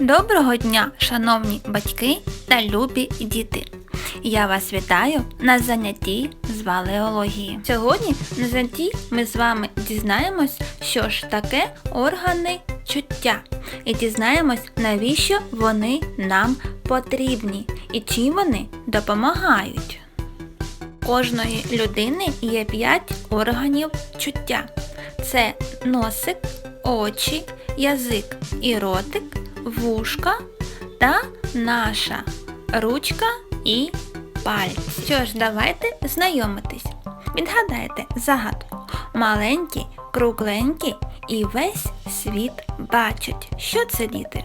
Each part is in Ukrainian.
Доброго дня, шановні батьки та любі діти! Я вас вітаю на занятті з валеології. Сьогодні на занятті ми з вами дізнаємось, що ж таке органи чуття, і дізнаємось, навіщо вони нам потрібні і чим вони допомагають. Кожної людини є 5 органів чуття. Це носик, очі, язик і ротик, вушка та наша ручка і пальці. Що ж, давайте знайомитись. Відгадайте загадку. Маленькі, кругленькі і весь світ бачать. Що це діти?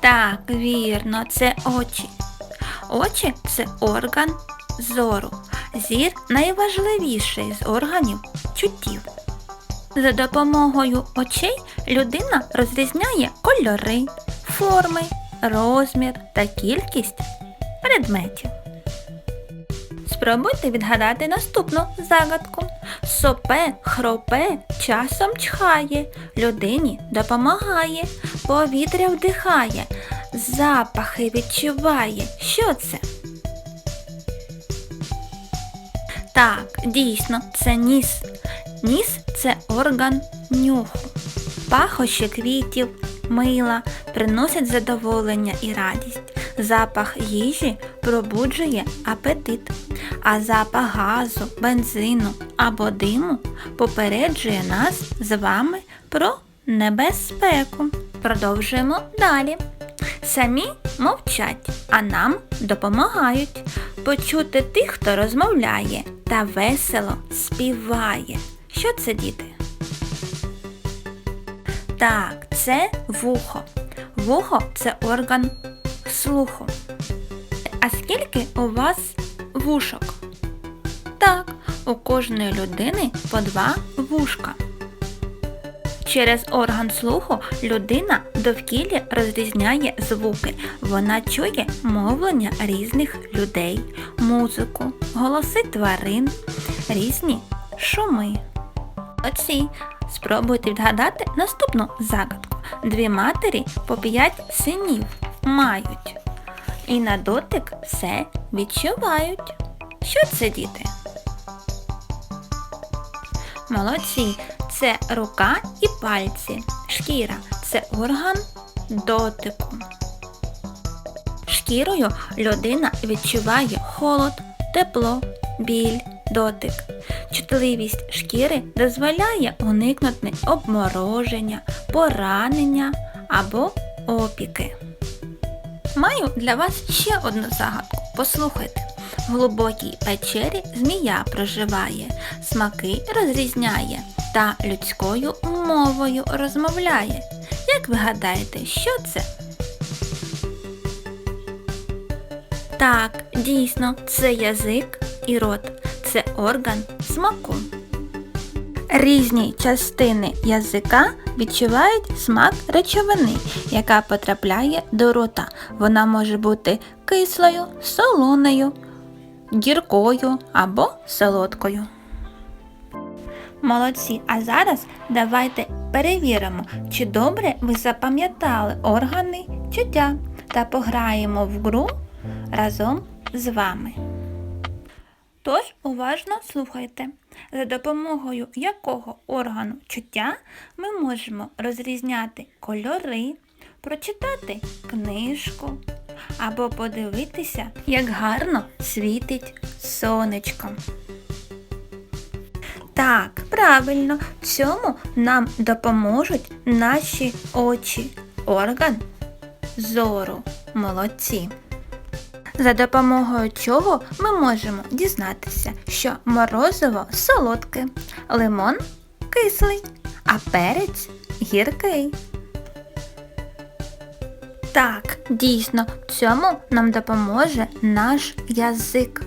Так, вірно, це очі. Очі це орган зору. Зір найважливіший з органів чуттів. За допомогою очей людина розрізняє кольори, форми, розмір та кількість предметів. Спробуйте відгадати наступну загадку. Сопе, хропе, часом чхає, людині допомагає, повітря вдихає, запахи відчуває. Що це? Так, дійсно, це ніс. Ніс це орган нюху. Пахощі квітів, мила приносять задоволення і радість. Запах їжі пробуджує апетит, а запах газу, бензину або диму попереджує нас з вами про небезпеку. Продовжуємо далі. Самі мовчать, а нам допомагають почути тих, хто розмовляє та весело співає. Що це, діти? Так, це вухо. Вухо це орган слуху. А скільки у вас вушок? Так, у кожної людини по два вушка. Через орган слуху людина довкілля розрізняє звуки. Вона чує мовлення різних людей, музику, голоси тварин, різні шуми. Оці спробуйте відгадати наступну загадку. Дві матері по п'ять синів мають. І на дотик все відчувають. Що це, діти? Молодці, це рука і пальці. Шкіра це орган дотику. Шкірою людина відчуває холод, тепло, біль, дотик. Чутливість шкіри дозволяє уникнути обмороження, поранення або опіки. Маю для вас ще одну загадку. Послухайте. В глибокій печері змія проживає, смаки розрізняє та людською мовою розмовляє. Як ви гадаєте, що це? Так, дійсно, це язик і рот. Це орган смаку. Різні частини язика відчувають смак речовини, яка потрапляє до рота. Вона може бути кислою, солоною, гіркою або солодкою. Молодці, а зараз давайте перевіримо, чи добре ви запам'ятали органи чуття та пограємо в гру разом з вами. Тож уважно слухайте, за допомогою якого органу чуття ми можемо розрізняти кольори, прочитати книжку або подивитися, як гарно світить сонечко. Так, правильно, цьому нам допоможуть наші очі, орган зору. Молодці. За допомогою чого ми можемо дізнатися, що морозиво солодке, лимон кислий, а перець гіркий. Так, дійсно, цьому нам допоможе наш язик,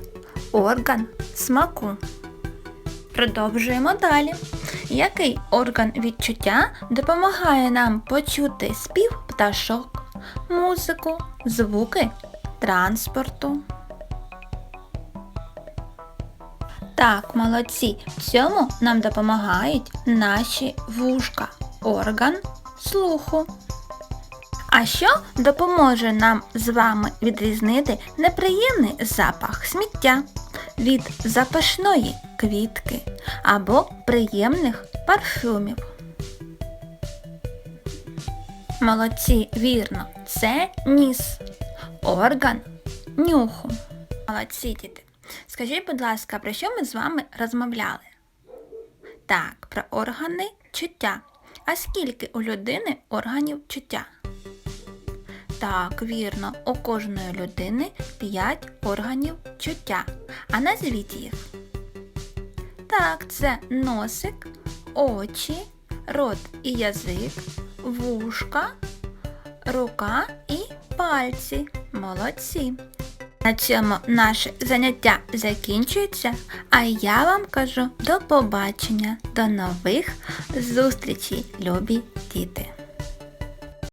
орган смаку. Продовжуємо далі. Який орган відчуття допомагає нам почути спів пташок, музику, звуки транспорту? Так, молодці. в Цьому нам допомагають наші вушка, орган слуху. А що допоможе нам з вами відрізнити неприємний запах сміття від запашної квітки або приємних парфюмів? Молодці, вірно, це ніс, орган нюху. Молодці, діти. Скажіть, будь ласка, про що ми з вами розмовляли? Так, про органи чуття. А скільки у людини органів чуття? Так, вірно, у кожної людини 5 органів чуття. А назвіть їх. Так, це носик, очі, рот і язик, вушка, рука і пальці. Молодці. На цьому наше заняття закінчується, а я вам кажу до побачення, до нових зустрічей, любі діти!